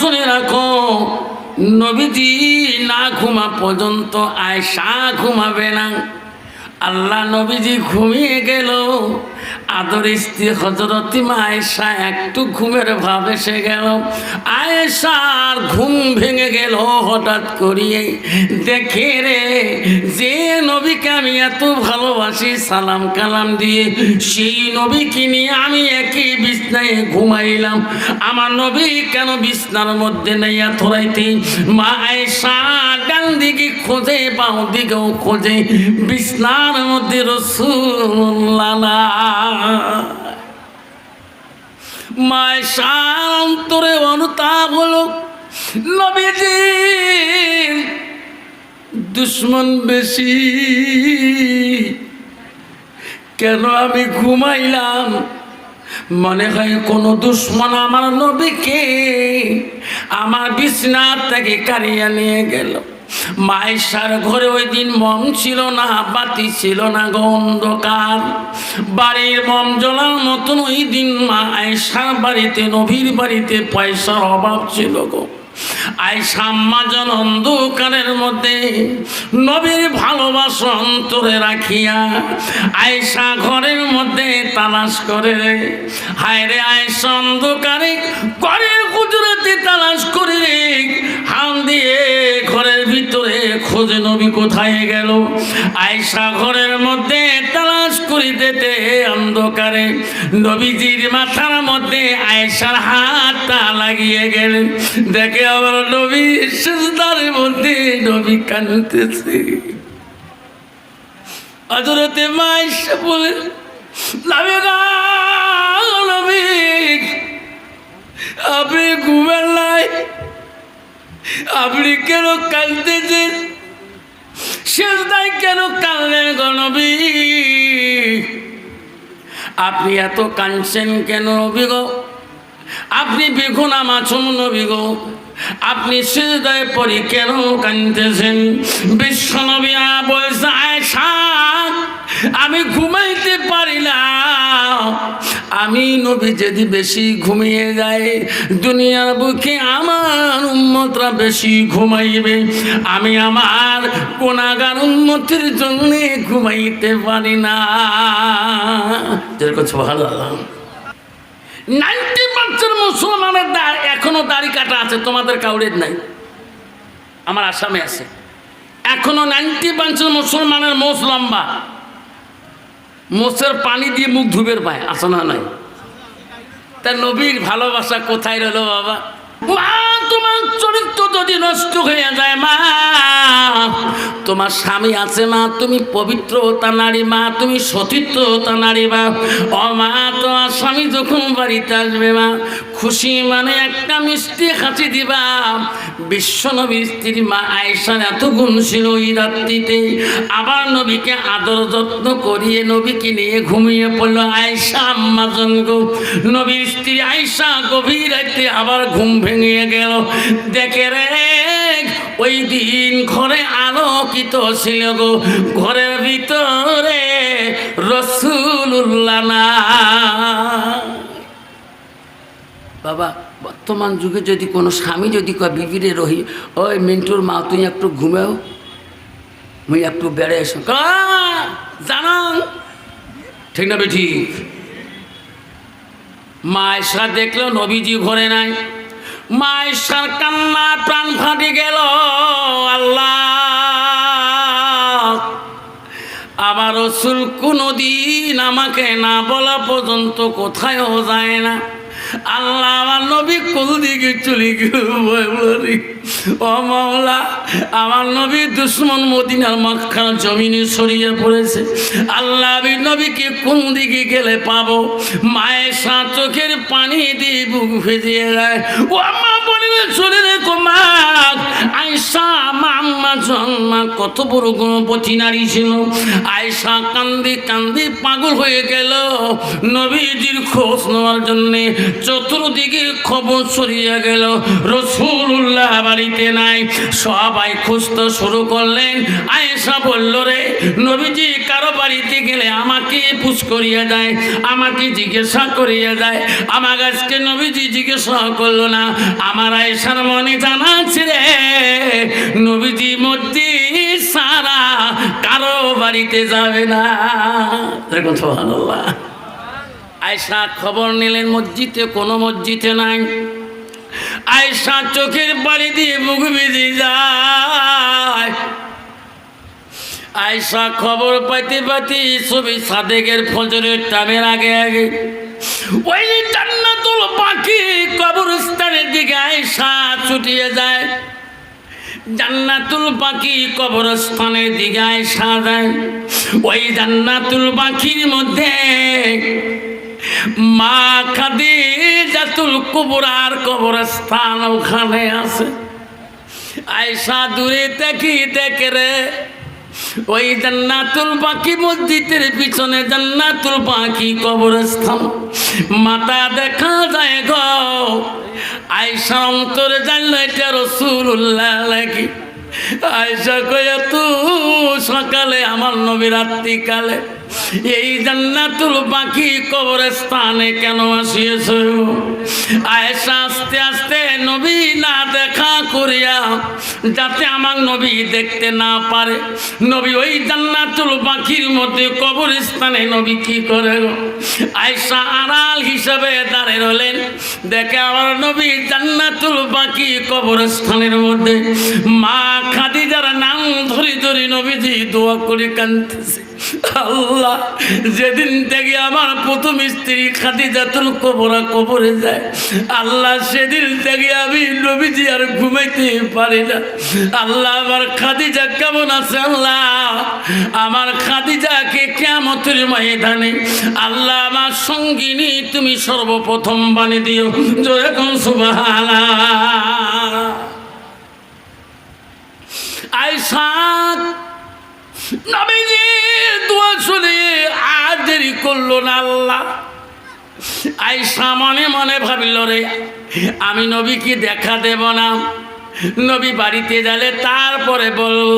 শুনে রাখো নবীজি না ঘুমা পর্যন্ত আয়সা ঘুমাবে না। আল্লাহ নবীজি ঘুমিয়ে গেল আদর স্ত্রী হজরতি আয়েশা একটু ঘুমের ভাব এসে গেল। আয়েশার ঘুম ভেঙে গেল হঠাৎ করিয়ে। দেখে রে, যে নবীকে আমি এত ভালোবাসি, সালাম কালাম দিয়ে, সেই নবীকে নিয়ে আমি একই বিছনায় ঘুমাইলাম। আমার নবী কেন বিছনার মধ্যে নেই থরাইতে মা আয়েশা ডান দিকে খোঁজে বাঁ দিকেও খোঁজে। বিছনার মধ্যে রসুল্লাহ। মায় শান্তরে অনুতাপ হল, নবীজি, দুশ্মন বেশি। কেন আমি ঘুমাইলাম? মনে হয় কোনো দুশ্মন আমার নবীকে আমার বিছনার থেকে কারিয়া নিয়ে গেল। মায়েশার ঘরে ওই দিন মম ছিল না, বাতি ছিল না গো অন্ধকার। বাড়ির মম জ্বলার মতন ওই দিন মা আয়েশার বাড়িতে নভীর বাড়িতে পয়সার অভাব ছিল গো। আয়সা মাজন অন্ধকারের মধ্যে নবীর ভালোবাসা অন্তরে রাখিয়া আয়সা ঘরের মধ্যে তালাশ করে রে। হায় রে আয়সা অন্ধকারে ঘরের কুজরাতে তালাশ করে রে। হাম দিয়ে ঘরের ভিতরে খোঁজে নবী কোথায় গেল? আয়সা ঘরের মধ্যে তালাশ করিতে অন্ধকারে নবীজির মাথার মধ্যে আয়সার হাতটা লাগিয়ে গেলেন দেখে আবার নবী সুস্তার মধ্যে নবী কানতেছে নবী গো, নবী আপনি ঘুমের নাই আপনি কেন কাঁদতেছেন? শেষদায় কেন কাঁদলেন গণবী আপনি এত কাঁদছেন কেন নবী গো? আপনি বেগুন মাছুম নবী গো? আপনি সেদায় পরি কেন কাঁদতেছেন? বিশ্ব নবী বলছে আয়সা আমি ঘুমাইতে পারি না। আমি নবী যদি বেশি ঘুমিয়ে যায়, দুনিয়ার বুকে আমার উন্মতরা বেশি ঘুমাইবে। আমি আমার কোনাগার উন্মতির জন্য ঘুমাইতে পারি না। যেরকম ভালো নাইনটি মুসলমানের এখনও দাড়ি কাটা আছে, তোমাদের কাউরের নাই। আমার আসামে আছে। এখনও নাইনটি পার্সেন্ট মুসলমানের মোষ লম্বা। মোষের পানি দিয়ে মুখ ধুবের পায় আসনা নাই? তা নবীর ভালোবাসা কোথায় রইল বাবা? তোমার চরিত্র যদি নষ্ট হয়ে যায়, মা, তোমার স্বামী আছে, মা, তুমি পবিত্রতা নারী, মা, তুমি সতীত্বতা নারী, মা। ও মা, তোমার স্বামী যখন বাড়িতে আসবে, মা, খুশি মানে একটা মিষ্টি হাসি দিবা। বিশ্ব নবীর স্ত্রী, মা, আয়েশার এত গুণ ছিল ওই রাত্রিতে। আবার নবীকে আদর যত্ন করিয়ে নবীকে নিয়ে ঘুমিয়ে পড়ল আয়েশা আম্মা জঙ্গ নবীর স্ত্রী আয়েশা গভীর রাতে আবার ঘুম ভেঙে গেল। দেখে রে, ওই দিন ঘরে আলোকিত ছিল গো। ঘরের ভিতরে রসুল্লাহ না। বাবা, বর্তমান যুগে যদি কোনো স্বামী যদি কয়, বিবিরে রহি, ওই মিন্টুর মা তুই একটু ঘুমেও। মুই একটু বেড়ে এসো। জানো ঠিক না বেঠি মায়েশা দেখল, নবীজি ঘরে নাই। মায়েশার কান্না প্রাণ ফাটি গেল। আল্লাহ। আমার রসুল কোনোদিন আমাকে না বলা পর্যন্ত কোথায়ও যায় না। আল্লাহ আমার নবী কোন দিকে চলে গেলি ও মাওলা, আমার নবী দুশ্মন মদিনার মক্কার জমিনে সরিয়ে পড়েছে। আল্লাহ নবীকে কোন দিকে গেলে পাবো? মায়ের সাঁ চোখের পানি দিয়ে বুক ভেজিয়ে যায় ও মা বলিবে জন্মা কত বড় গুণপতি নারী ছিল। আয়সা কান্দি কান্দি পাগল হয়ে গেল। নবীজির খোঁজ নেওয়ার জন্য চতুর্দিকে খবর ছড়িয়ে গেল। রসুল্লাহ বাড়িতে নাই। সবাই খুঁজতে শুরু করলেন। আয়েশা বলল, রে নবীজি, কারও বাড়িতে গেলে আমাকে পুষ করিয়া দেয়, আমাকে জিজ্ঞাসা করিয়া দেয়। আমার আজকে নবীজি জিজ্ঞাসা করল না। আমার আয়েশার মনে জানা আছে রে। নবীজি মধ্যে সারা কারও বাড়িতে যাবে না। দেখুন আয়সা খবর নিলেন, মসজিদে কোনো মসজিদে নাই। আয়সা চোখের বাড়ি দিয়ে মুখ বেঁধে যায়। আয়সা খবর পাইতে পাইতে ছবি সাদেকের ফজরের টামের আগে আগে। ওই জান্নাতুল পাখি কবরস্থানের দিকে আয়সা ছুটিয়ে যায়। জান্নাতুল পাখি কবরস্থানের দিকে আয়সা যায়। ওই জান্নাতুল পাখির মধ্যে মা খাদি জাতুল কুবরার কবরস্থান ওখানে আছে। আয়সা দূরে দেখি, দেখে রে, ওই জান্নাতুল পাখি মসজিদের পিছনে জান্নাতুল পাখি কবরস্থান। মাথা দেখা যায় গো আয়সা অন্তরে জানলো এটা রসুল্লাহ লাগি আয়সা কয়া তু সকালে আমার নবী রাত্রিকালে এই জান্নাতুল পাখি কবরস্থানে কেন আসিয়েছ? আয়েশা আস্তে আস্তে নবী না দেখা করিয়া যাতে আমার নবী দেখতে না পারে। নবী ওই জান্নাতুল পাখির মধ্যে কবরস্থানে নবী কি করে? আয়েশা আড়াল হিসাবে দাঁড়িয়ে রলেন দেখে আমার নবী জান্নাতুল পাখি কবরস্থানের মধ্যে। মা খাদিজার নাম ধরি ধরি নবীজি দোয়া করে কানতেছে আল্লাহ, যেদিন থেকে আমার প্রথম স্ত্রী খাদিজাতুল কবরা কবরে যায়, আল্লাহ সেদিন থেকে আমি নবীজি আর ঘুমাইতে পারি না। আল্লাহ আমার খাদিজা কেমন আছে আল্লাহ? আমার খাদিজাকে কেমতের ময়দানে আল্লাহ আমার সঙ্গিনী তুমি সর্বপ্রথম বানি দিও। জয় এখন সুবাহ আর দেরি করল না আল্লাহ। আইসা মনে মনে ভাবিল, রে, আমি নবীকে দেখা দেব না। নবী বাড়িতে গেলে তারপরে বলব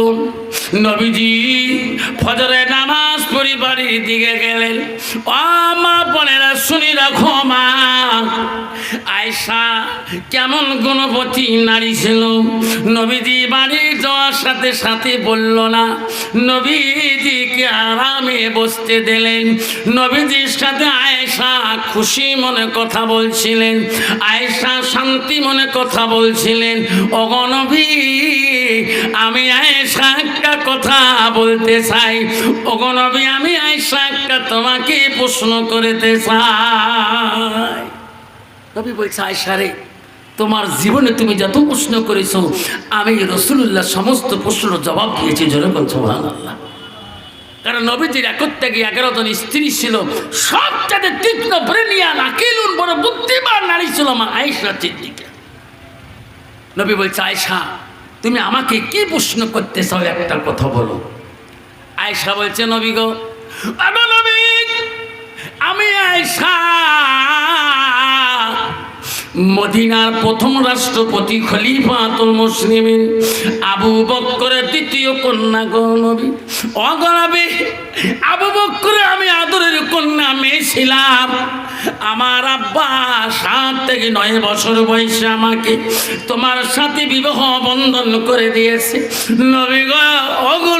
নবীজি ফজরে নামাজ পড়ি বাড়ির দিকে গেলেন। মা বোনেরা, শুনি রাখো মা আয়সা কেমন গুণবতী নারী ছিল। নবীজি বাড়ি যাওয়ার সাথে সাথে বলল না, নবীজিকে আরামে বসতে দিলেন। নবীজির সাথে আয়েশা খুশি মনে কথা বলছিলেন, আয়েশা শান্তি মনে কথা বলছিলেন। অগনবী আমি আয়েশা একটা কথা বলতে চাই। অগনবী আমি আয়েশা একটা তোমাকে প্রশ্ন করতে চাই। নবী বলছে আয়সা রে, তোমার জীবনে তুমি যত প্রশ্ন করেছ, আমি রসুল্লাহ সমস্ত প্রশ্নের জবাব দিয়েছি যেরকম সোহান আল্লাহ কারণ নবীজির একত্যাগে এগারো জন স্ত্রী ছিল, সবচাইতে তীক্ষ্ণ ব্রেনিয়ান, আকিলুন বড় বুদ্ধিমান নারী ছিল আমার আয়েশা চিদ্দিকা নবী বলছে, আয়েশা তুমি আমাকে কি প্রশ্ন করতে চাও একটা কথা বলো। আয়েশা বলছে, নবী গো আমি আয়েশা। মদিনার প্রথম রাষ্ট্রপতি খলিফাতুল মুসলিমিন, আবু বক্করের দ্বিতীয় কন্যা গো নবী। অগনবী আবু বক্করে আমি আদরের কন্যা মেয়ে ছিলাম। আমার আব্বা সাত থেকে নয় বছর বয়সে আমাকে তোমার সাথে বিবাহ বন্ধন করে দিয়েছে। নবী গো অগো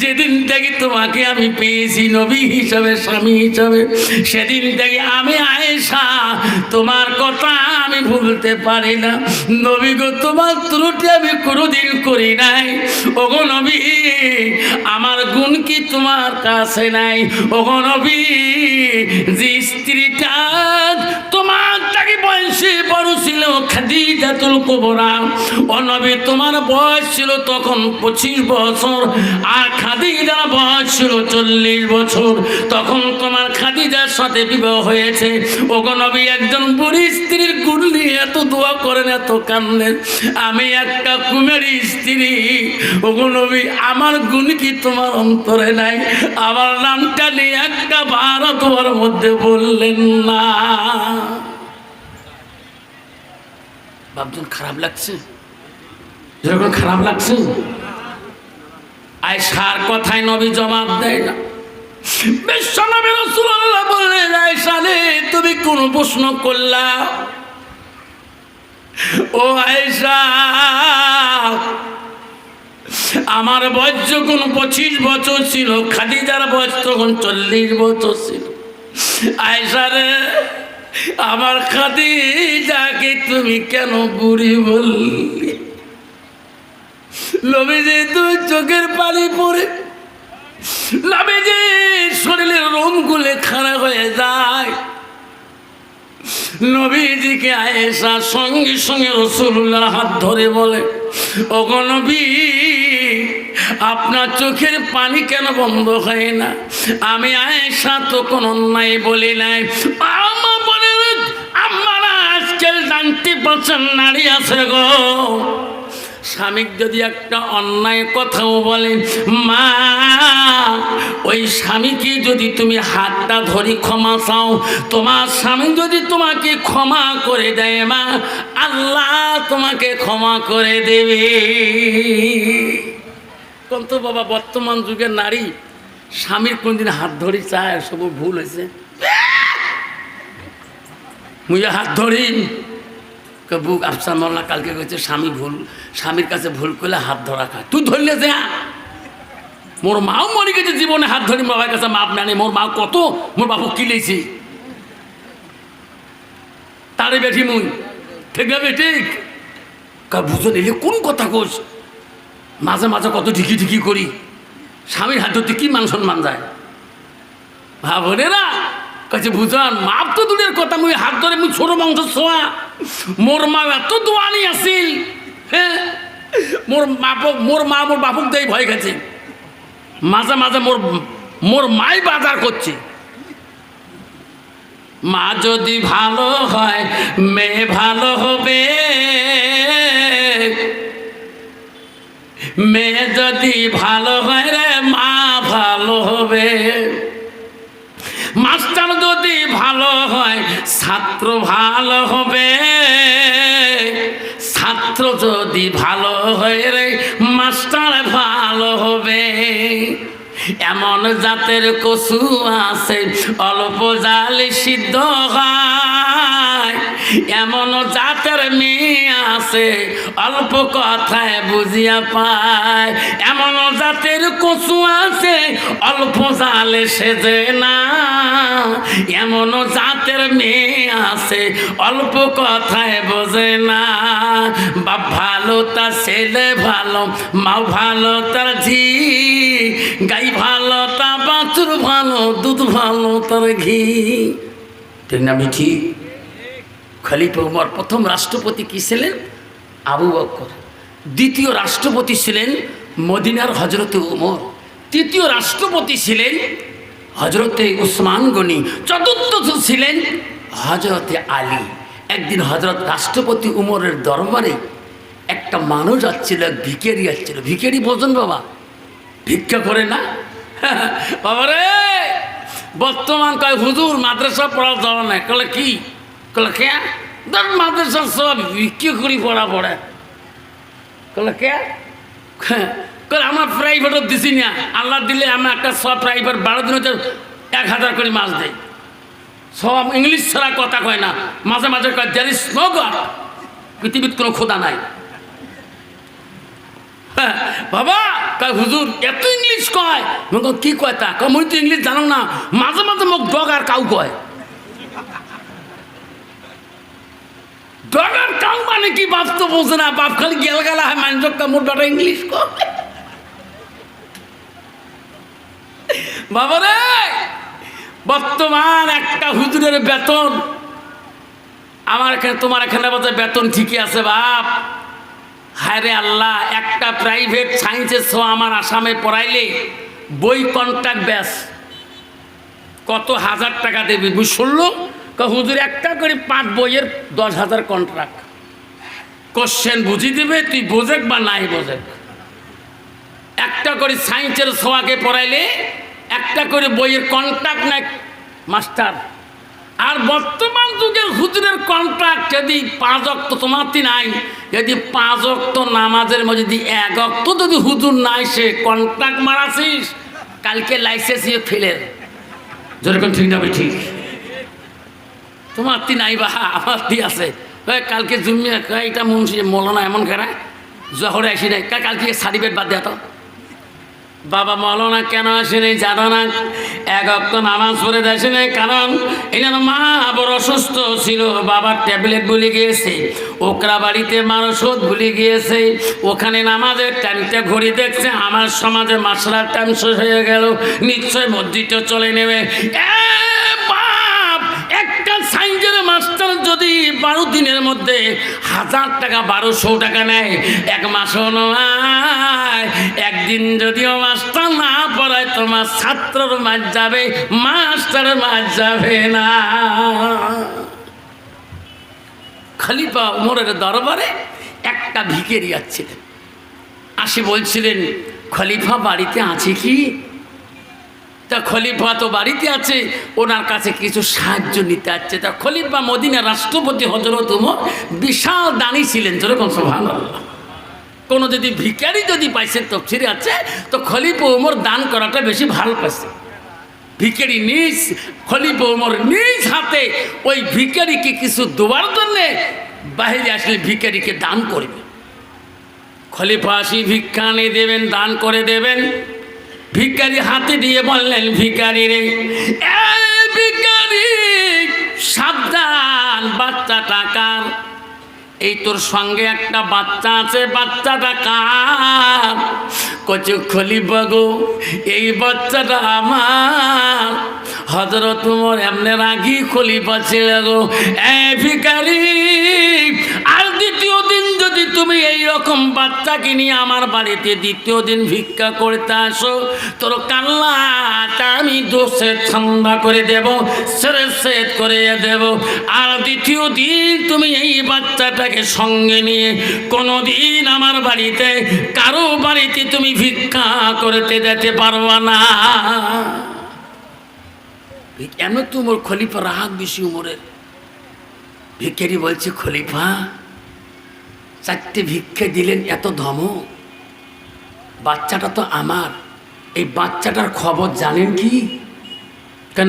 যেদিন থেকে তোমাকে আমি পেয়েছি, নবী হিসাবে, স্বামী হিসাবে, সেদিন থেকে আমি আয়েশা, তোমার কথা আমি ভুলতে পারি না। নবী গো, তোমার ত্রুটি আমি কোনোদিন করি নাই। ওগো নবী, আমার গুণ কি তোমার কাছে নাই? ওগো নবী, যে স্ত্রীটা তোমার তাকে বয়স বড় ছিল খাদিজাতুল কুবরা। ও নবী, তোমার বয়স ছিল তখন পঁচিশ বছর, আর খাদিজার বয়স ছিল চল্লিশ বছর। তখন তোমার খাদিজার সাথে বিবাহ হয়েছে। ওগো নবী, একজন বুড়ি স্ত্রীর গুণ নিয়ে এত দোয়া করেন, এত কান্দেন। আমি একটা কুমেরি স্ত্রী। ওগো নবী, আমার গুণ কি তোমার অন্তরে নাই? আমার নামটা নিয়ে একটা বারো তোমার মধ্যে বললেন না। ভাবছেন খারাপ লাগছে? যেরকম খারাপ লাগছে? আয়সার কথায় নবী জবাব দেয় না। বিশ্বনবী রাসূলুল্লাহ বললেন আয়সা রে, তুমি কোন প্রশ্ন করলা? ও আয়সা আমার বয়স যখন পঁচিশ বছর ছিল, খাদিজার বয়স তখন চল্লিশ বছর ছিল। আয়সা রে আমার খাদিজাকে তুমি কেন বুড়ি বললি? যে তুই চোখের পড়ে লবে যে শরীরের রোম গুলে খারাপ হয়ে যায়। নবীজিকে আয়েশা সঙ্গে সঙ্গে রসুল্লাহ হাত ধরে বলে, ওগো আপনার চোখের পানি কেন বন্ধ হয় না? আমি আয়েশা তো কোন অন্যায় বলি নাই। আমার আজকাল জানতে নারী আছে গো। স্বামীক যদি একটা অন্যায় কথাও বলে, মা, ওই স্বামীকে যদি তুমি হাতটা ধরি ক্ষমা চাও, তোমার স্বামী যদি তোমাকে ক্ষমা করে দেয়, মা, আল্লাহ তোমাকে ক্ষমা করে দেবে। কিন্তু বাবা, বর্তমান যুগের নারী স্বামীর কোনদিন হাত ধরি চায় সব ভুল হয়েছে। মুই হাত ধরি বুক আফসার মোল্লা কালকে কইছে, স্বামী ভুল, স্বামীর কাছে ভুল করলে হাত ধরা খায় তুই ধরলে যে মোর মাও মরে গেছে জীবনে, হাত ধরি বাবার কাছে মাপ নেয় মোর মা কত, মোর বাপু কিলেছে তারে বেঠি মুই ঠিক ঠিক? কা, বুঝো নিলে কোন কথা কোস? মাঝে মাঝে কত ঢিকি ঢিকি করি, স্বামীর হাত ধরতে কি মান সম্মান যায়? ভাবনে না কাছে বুঝান, মাপ তো দূরের কথা, মুই হাত ধরে, মুই ছোট বংশ ছোয়া মোর মা এত দোয়ানি আছিল মোর বাপক মোর মা মোর বাপক দেই ভয় গেছে মাঝে মাঝে মোর মোর মাই বাজার করছে। মা যদি ভালো হয়, মেয়ে ভালো হবে। মেয়ে যদি ভালো হয় রে, মা ভালো হবে। মাস্টার যদি ভালো হয়, ছাত্র ভালো হবে। ছাত্র যদি ভালো হয় রে, মাস্টার ভালো হবে। এমন জাতের কচু আছে, অল্প জালে সিদ্ধ হয়। এমন জাতের মেয়ে আছে, অল্প কথায় বুঝিয়া পায়। এমন জাতের কচু আছে, অল্প জালে সেজে না। এমন জাতের মেয়ে আছে, অল্প কথায় বোঝে না। বাপ ভালো তার ছেলে ভালো মা ভালো তার ঝি। গাই ভালো তা বাছুর ভালো, দুধ ভালো তার ঘি। ঠিক না, মিঠি? খলিফা উমর প্রথম রাষ্ট্রপতি কী ছিলেন? আবু বক্কর দ্বিতীয় রাষ্ট্রপতি ছিলেন মদিনার হজরতে উমর। তৃতীয় রাষ্ট্রপতি ছিলেন হজরতে উসমান গনি। চতুর্থ ছিলেন হজরতে আলী। একদিন হজরত রাষ্ট্রপতি উমরের দরবারে একটা মানুষ যাচ্ছিল এক ভিকেরি যাচ্ছিল ভিকেরি বোঝেন বাবা, ভিক্ষা করে না? বাবা রে বর্তমান কয় হুজুর মাদ্রাসা পড়া যাওয়া কলে কি? কলে কে ধর মাদ্রাসা সব বিক্রি করি পড়া পড়ে কলে কে কলে আমার প্রাইভেটও দিছি না আল্লাহ দিলে আমি একটা সব প্রাইভেট বারো দিন হচ্ছে এক হাজার করে মাছ দেয় সব ইংলিশ ছাড়া কথা কয় না মাঝে মাঝে কয় দ্যার ইজ নো গড পৃথিবীর কোনো খোদা নাই বাবা কয় হুজুর এত ইংলিশ কয় কি কয় তা কয় মই তো ইংলিশ জানো না মাঝে মাঝে মোক ডগ আর কাউ কয় ডগ আর কাউ মানে কি? বাপ তো বোঝে না, বাপ খালি গেল গেলা হয় মানুষক মোর বেটা ইংলিশ কয় বাবা রে বর্তমান একটা হুজুরের বেতন। আমার এখানে, তোমার এখানে বোধহয় বেতন ঠিকই আছে, বাপ। হায় রে আল্লাহ, একটা প্রাইভেট সায়েন্সের শো আমার আসামে পড়াইলে বই কন্ট্রাক্ট ব্যাস। কত হাজার টাকা দেবে বুঝ শুনলো হুজুর, একটা করে পাঁচ বইয়ের দশ হাজার কন্ট্রাক্ট কোশ্চেন বুঝি দিবে, তুই বোঝেক বা নাই বোঝেক। একটা করে সায়েন্সের সোয়াকে পড়াইলে, একটা করে বইয়ের কন্ট্রাক্ট নেয় মাস্টার। আর বর্তমান যুগের হুজুরের কন্ট্রাক্ট যদি পাঁচ অক্ত তোমার নাই, যদি পাঁচ অক্ত নামাজের মধ্যে যদি এক অক্ত যদি হুজুর নাই, সে কন্ট্রাক্ট মারাছিস, কালকে লাইসেন্স ইয়ে ফেলে যেরকম ঠিক যাবে ঠিক। তোমার তি নাই বা, আমার তি আছে। কালকে জুমিয়া এটা মুন্সি মৌলানা এমন কেনা জহরে আসি নাই। কালকে সার্টিফিকেট বাদ দেয়া তো। বাবা মৌলানা কেন আসেনি জানো না? এক অক্ত নামাজ পড়ে নাই, কারণ এখানে মা বড় অসুস্থ ছিল, বাবার ট্যাবলেট ভুলে গিয়েছে, ওকরা বাড়িতে মার ওষুধ ভুলে গিয়েছে, ওখানে নামাজের টাইমটা ঘড়ি দেখছে, আমার সমাজে মাসলার টাইম শেষ হয়ে গেল, নিশ্চয় মসজিদটা চলে নেবে। বারো দিনের মধ্যে হাজার টাকা, বারোশো টাকা নেয়। এক মাসও নয়। একদিন যদিও মাস্টার না পড়ায়, তোমার ছাত্রর মাছ যাবে মাস্টার মাছ যাবে না। খলিফা উমরের দরবারে একটা ভিকেরি যাচ্ছিলেন আসি বলছিলেন, খলিফা, বাড়িতে আছে কি? তা খলিফা তো বাড়িতে আছে, ওনার কাছে কিছু সাহায্য নিতে আসছে। তা খলিফা মদিনা রাষ্ট্রপতি হজরত উমর বিশাল দানি ছিলেন, যেরকম সোহান কোনো যদি ভিকারি যদি পাইছে তফসিরে আছে, তো খলিফা উমর দান করাটা বেশি ভালো পাইছে। ভিখারি নিজ, খলিফা উমর নিজ হাতে ওই ভিখারিকে কিছু দেওয়ার জন্যে বাইরে আসলে ভিকারিকে দান করবে। খলিফা আসি ভিক্ষা নিয়ে দেবেন, দান করে দেবেন। ভিকারি হাতে দিয়ে বললেন ভিকারি রে ভিকারি সাবধান বাচ্চা টাকার এই তোর সঙ্গে একটা বাচ্চা আছে, বাচ্চাটা কার? কচু খলি বাগো এই বাচ্চাটা আমার। হজরত উমর এমনি রাগি খলিফা ছিল গো, এ ভিকারি আর দ্বিতীয় দিন যদি তুমি এই রকম বাচ্চাকে নিয়ে আমার বাড়িতে দ্বিতীয় দিন ভিক্ষা করতে আসো, তোর কাল্লাটা আমি দোষে ঠান্ডা করে দেব, সেরে সেট করে দেব। আর দ্বিতীয় দিন তুমি এই বাচ্চাটাকে সঙ্গে নিয়ে কোনো দিন আমার বাড়িতে, কারও বাড়িতে তুমি ভিক্ষা করতে যেতে পারবা না। কেন তোমার খলিফা? রাগ বেশি উমরের। ভিক্ষারি বলছে, খলিফা চারটে ভিক্ষে দিলেন, এত ধম বাচ্চাটা তো আমার। এই বাচ্চাটার খবর জানেন কি?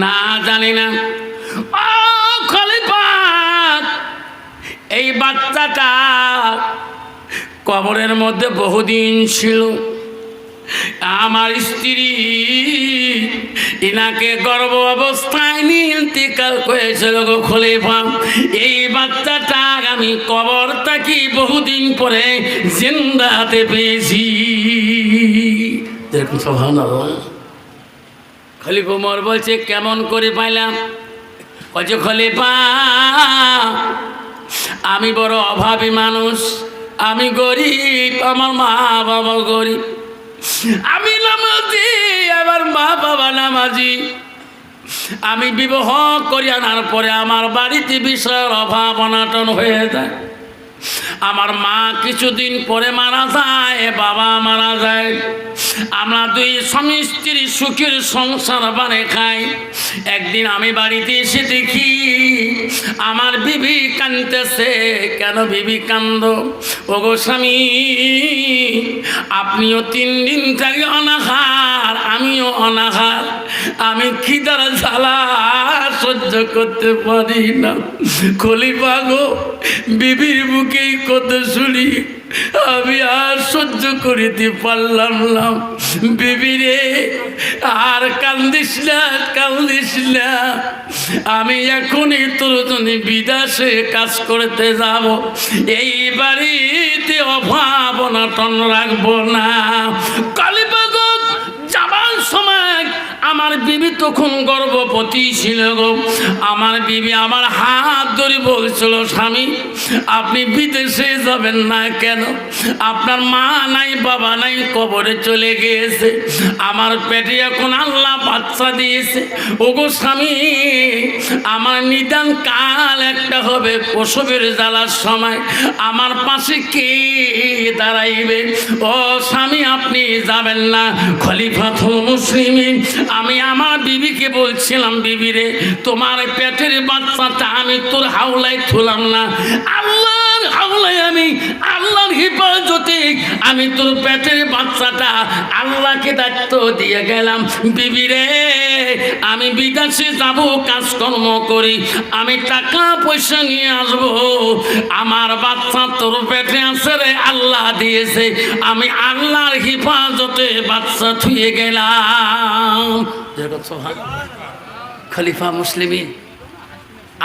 না জানি না। এই বাচ্চাটা কবরের মধ্যে বহুদিন ছিল। আমার স্ত্রী ইনাকে গর্ভ অবস্থায় নিয়ে ইন্তিকাল করেছিল গো খলিফা। এই বাচ্চাটা আমি কবর তাকি বহুদিন পরে জিন্দাতে পেয়েছি। খলিফা উমর বলছে, কেমন করে পাইলাম? বলছে খলিফা, আমি বড় অভাবী মানুষ। আমি গরিব, আমার মা বাবা গরিব। আমি নামাজি, আমার মা বাবা নামাজি। আমি বিবাহ করি আনার পরে আমার বাড়িতে বিশাল অভাব অনাটন হয়ে যায়। আমার মা কিছুদিন পরে মারা যায় বাবা মারা যায়। আমরা দুই স্বামী স্ত্রী সুখের সংসার বানে খাই। একদিন আমি বাড়িতে এসে দেখি, আমার বিবি কান্দতেছে কেন বিবি কান্দ? ওগো স্বামী, আপনিও তিন দিন থেকে অনাহার, আমিও অনাহার। আমি খিদার জ্বালা সহ্য করতে পারি না। খলিফা গো, বিবির বুকেই কত শুনি? আমি আর সহ্য করিতে পারলাম না। বিবিরে আর কান্দিস না কান্দিস না। আমি এখনই তোর জন্য বিদেশে কাজ করতে যাব। এই বাড়িতে অভাব অনটন রাখব না। কালীবাগ আমার বিবি তখন গর্ভবতী ছিল গো। আমার বিবি আমার হাত ধরে বলছিল, স্বামী, আপনি বিদেশে যাবেন না কেন? আপনার মা নাই, বাবা নাই, কবরে চলে গিয়েছে। আমার পেটে এখন আল্লাহ বাচ্চা দিয়েছে। ওগো স্বামী, আমার নিদান কাল একটা হবে প্রসবের জ্বালার সময়। আমার পাশে কে দাঁড়াইবে? ও স্বামী, আপনি যাবেন না। খলিফাতুল মুসলিমিন আমি আমার বিবিকে বলছিলাম বিবিরে তোমার পেটের বাচ্চাটা আমি তোর হাওলায় থুলাম না। হাওলায় আমি, আল্লাহর হেফাজতে আমি তোর পেটের বাচ্চাটা আল্লাহকে দায়িত্ব দিয়ে গেলাম। বিবিরে আমি বিদেশে যাব, কাজকর্ম করি, আমি টাকা পয়সা নিয়ে আসব। আমার বাচ্চা তোর পেটে আছে রে, আল্লাহ দিয়েছে। আমি আল্লাহর হেফাজতে বাচ্চা থুয়ে গেলাম। খলিফা মুসলিমিন,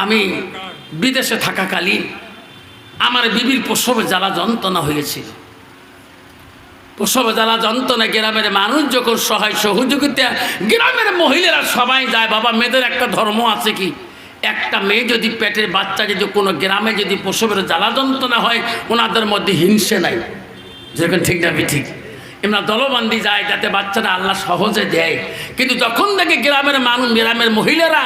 আমি বিদেশে থাকাকালীন আমার বিবির প্রসবে জ্বালা যন্ত্রণা হয়েছে। প্রসবে জ্বালা যন্ত্রণা গ্রামের মানুষ যখন সহায় সহযোগিতা গ্রামের মহিলারা সবাই যায়, বাবা, মেয়েদের একটা ধর্ম আছে কি? একটা মেয়ে যদি পেটের বাচ্চা যদি কোনো গ্রামে যদি প্রসবের জ্বালা যন্ত্রণা হয়, ওনাদের মধ্যে হিংসে নাই। যেরকম ঠিক না, ঠিক। এমনা দলবন্দি যায় যাতে বাচ্চারা আল্লাহ সহজে দেয়। কিন্তু যখন থেকে গ্রামের মানুষ গ্রামের মহিলারা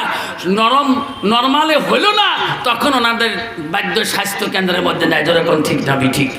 নরম, নর্মালে হইল না, তখন ওনাদের বাদ্য স্বাস্থ্য কেন্দ্রের মধ্যে যায় যেরকম ঠিক না ঠিক।